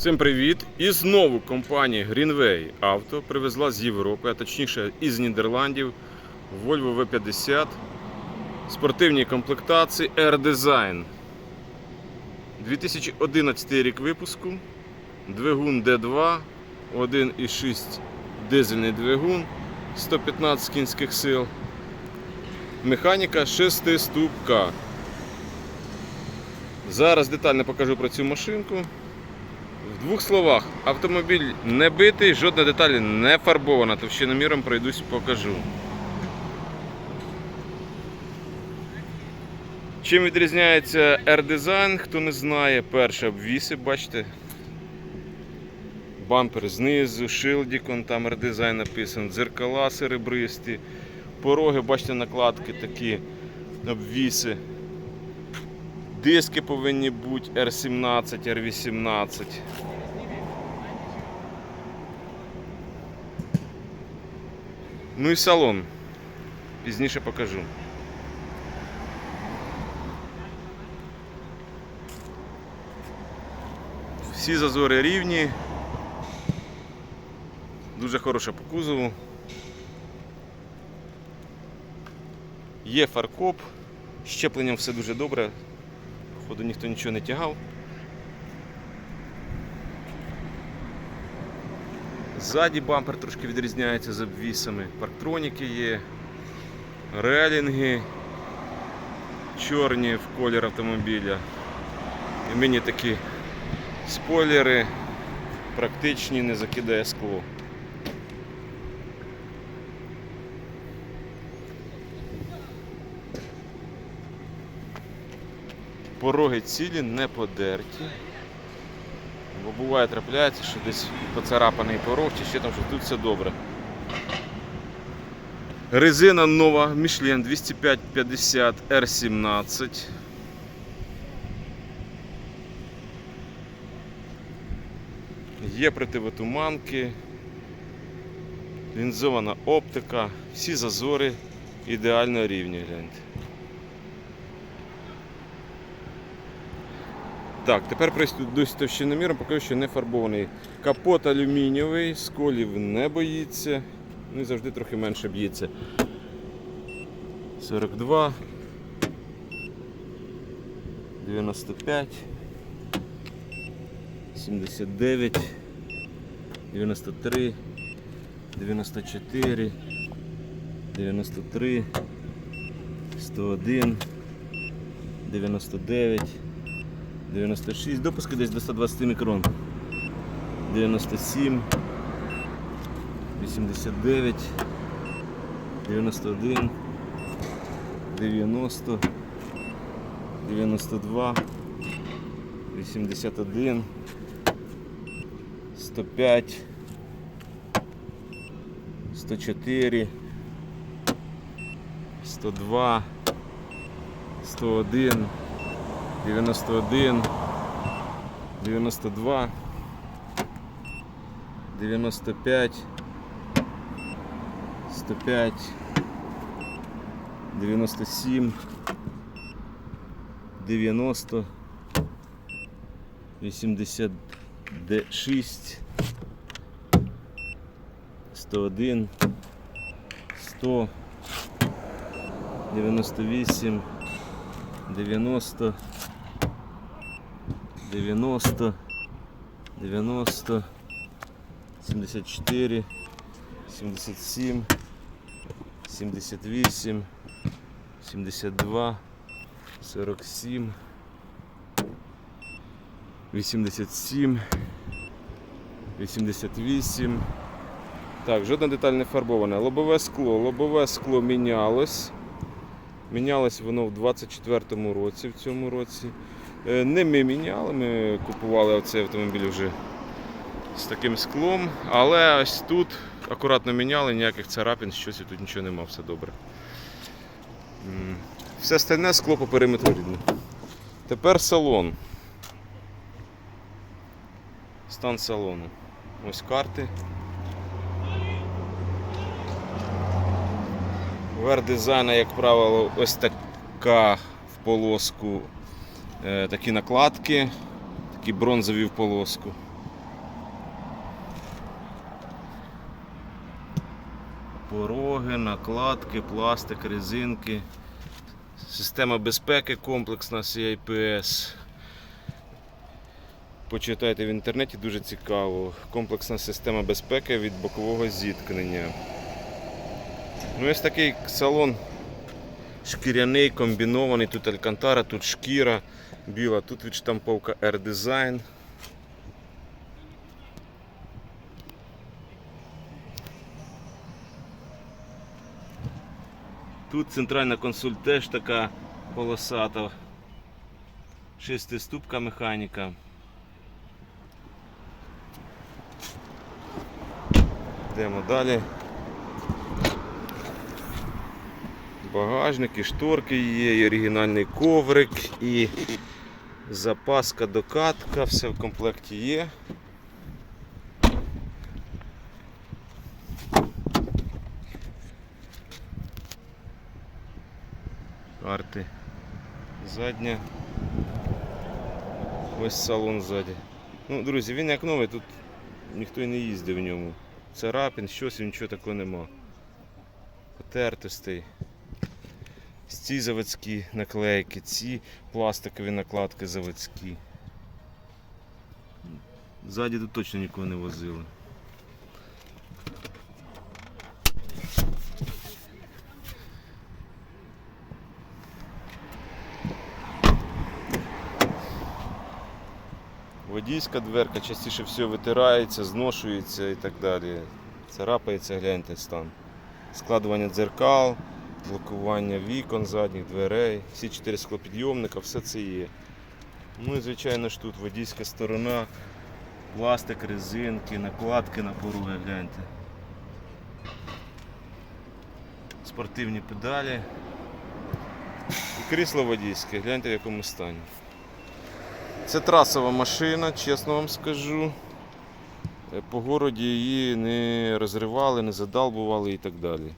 Всім привіт! І знову компанія Greenway Auto привезла з Європи, а точніше із Нідерландів Volvo V50 спортивній комплектації Air Design. 2011 рік випуску. Двигун D2, 1,6 дизельний двигун, 115 кінських сил. Механіка 6 ступка. Зараз детально покажу про цю машинку. В двох словах, автомобіль не битий, жодна деталь не фарбована, товщиноміром пройдусь покажу. Чим відрізняється R-Design, хто не знає, перше обвіси, бачите. Бампер знизу, шилдікон, там R-Design написано, дзеркала серебристі, пороги, бачите, накладки такі, обвіси. Диски повинні бути R17, R18. Ну і салон. Пізніше покажу. Всі зазори рівні. Дуже хороша по кузову. Є фаркоп. Щепленням все дуже добре. Походу ніхто нічого не тягав. Ззаді бампер трошки відрізняється з обвісами. Парктроніки є, релінги чорні в колір автомобіля. І мені такі спойлери практичні, не закидає скло. Пороги цілі не подерті. Бо буває трапляється, що десь поцарапаний порог чи ще там, що тут все добре. Резина нова Michelin 205-50 R17. Є противотуманки, лінзована оптика, всі зазори ідеально рівні, гляньте. Так, тепер пройдусь товщиноміром, поки що не фарбований. Капот алюмінієвий, сколів не боїться, ну і завжди трохи менше б'ється. 42, 95, 79, 93, 94, 93, 101, 99. 96, допуски десь до 120 мікрон. 97, 89, 91, 90, 92, 81, 105, 104, 102, 101, 91, 92, 95, 105, 97, 90, 86, 101, 100, 98, 90, 90, 90, 74, 77, 78, 72, 47, 87, 88. Так, жодна деталь не фарбована. Лобове скло. Лобове скло мінялось. Мінялось воно в 24-му році, в цьому році. Е, Не ми міняли, ми купували цей автомобіль вже з таким склом, але ось тут акуратно міняли, ніяких царапин, щось і тут нічого нема, все добре. Все остальне скло по периметру рідне. Тепер салон. Стан салону. Ось карти. Вердизайна, як правило, ось така в полоску, е, такі накладки, такі бронзові в полоску. Пороги, накладки, пластик, резинки, система безпеки комплексна CIPS. Почитайте в інтернеті, дуже цікаво. Комплексна система безпеки від бокового зіткнення. Ну, ось такий салон шкіряний, комбінований. Тут алькантара, тут шкіра біла, тут відштамповка R-Design. Тут центральна консоль теж така полосата. Шестиступка механіка. Йдемо далі. Багажник, і шторки є, і оригінальний коврик, і запаска докатка, все в комплекті є. Карти задня. Ось салон ззаді. Ну, друзі, він як новий, тут ніхто і не їздив в ньому. Царапин, щось, нічого такого нема. Потертостей. Ці заводські наклейки, ці пластикові накладки заводські. Ззаді тут точно нікого не возили. Водійська дверка частіше всього витирається, зношується і так далі. Царапається, гляньте стан. Складування дзеркал, блокування вікон, задніх дверей, всі чотири склопідйомника, все це є. Ну і звичайно ж тут водійська сторона, пластик, резинки, накладки на пороги, гляньте. Спортивні педалі. І крісло водійське, гляньте в якому стані. Це трасова машина, чесно вам скажу. Е, По городі її не розривали, не задалбували і так далі.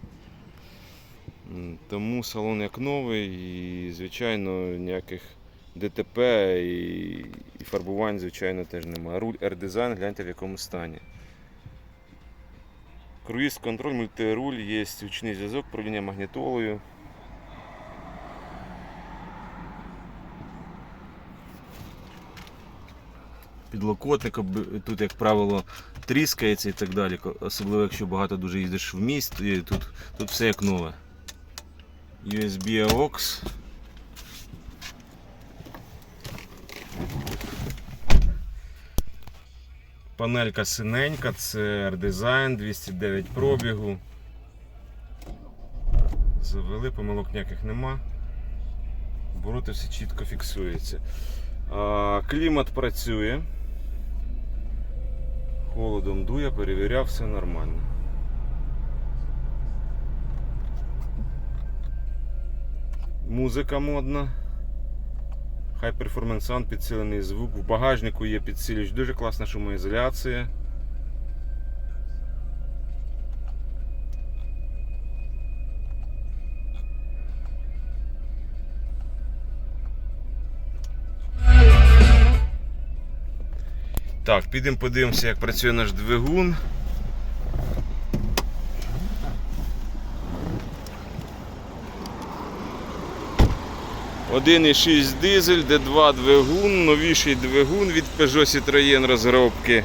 Тому салон як новий і, звичайно, ніяких ДТП і, фарбувань, звичайно, теж немає. Руль R-Design, гляньте в якому стані. Круїз контроль, мультируль, є ручний зв'язок, управління магнітолою. Підлокотник тут, як правило, тріскається і так далі. Особливо, якщо багато дуже їздиш в міст, і тут, тут все як нове. USB AUX. Панелька синенька, це R-Design, 209 пробігу. Завели, помилок ніяких нема. Обороти все чітко фіксується. Клімат працює. Холодом дує, перевіряв, все нормально. Музика модна. High Performance Sound, підсилений звук. В багажнику є підсилювач, дуже класна шумоізоляція. Так, підемо подивимося, як працює наш двигун. Один і 6 дизель, D2 двигун, новіший двигун від Peugeot Citroën розробки.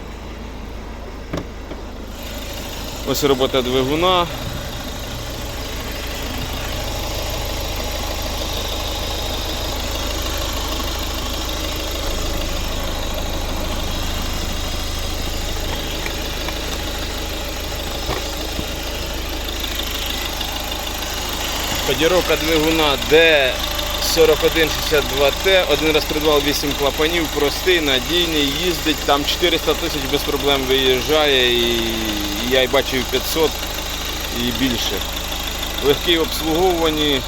Ось робота двигуна. Кодіровка двигуна D4162T. Один раз придбав 8 клапанів, простий, надійний, їздить, там 400 тисяч без проблем виїжджає і я й бачив 500 і більше. Легкий в обслуговуванні.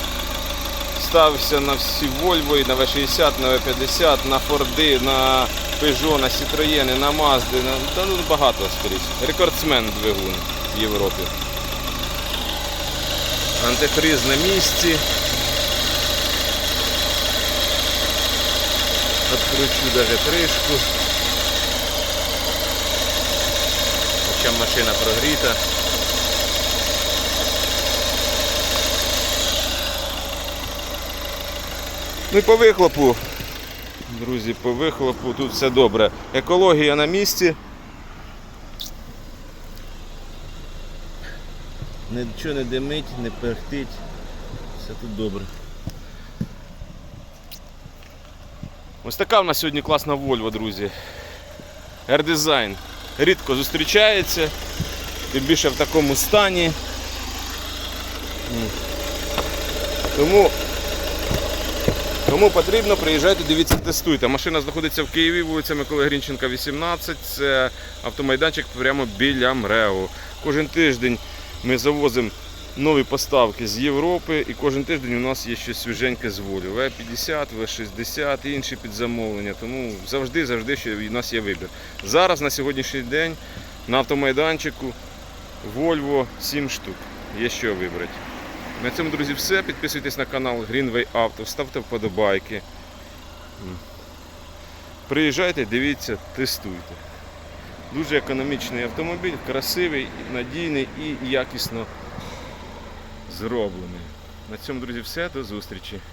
Ставився на всі Volvo, і на V60, на V50, на Форди, на Peugeot, на Citroën, на Mazda, на та, ну, багато скоріше. Рекордсмен двигун в Європі. Антифриз на місці. Откручу даже кришку. Хоча машина прогріта. Ну і по вихлопу, друзі, по вихлопу тут все добре. Екологія на місці. Нічого не димить, не пергтить, все тут добре. Ось така в нас сьогодні класна Volvo, друзі. R-Design. Рідко зустрічається, тим більше в такому стані. Тому, тому потрібно приїжджайте, дивіться, тестуйте. Машина знаходиться в Києві, вулиця Миколи Грінченка, 18. Це автомайданчик прямо біля МРЕО. Кожен тиждень ми завозимо нові поставки з Європи, і кожен тиждень у нас є щось свіженьке з волі. В50, В60 і інші підзамовлення. Тому завжди, завжди ще у нас є вибір. Зараз на сьогоднішній день на автомайданчику Volvo 7 штук. Є що вибрати. На цьому, друзі, все. Підписуйтесь на канал Greenway Auto, ставте вподобайки. Приїжджайте, дивіться, тестуйте. Дуже економічний автомобіль, красивий, надійний і якісно зроблений. На цьому, друзі, все. До зустрічі.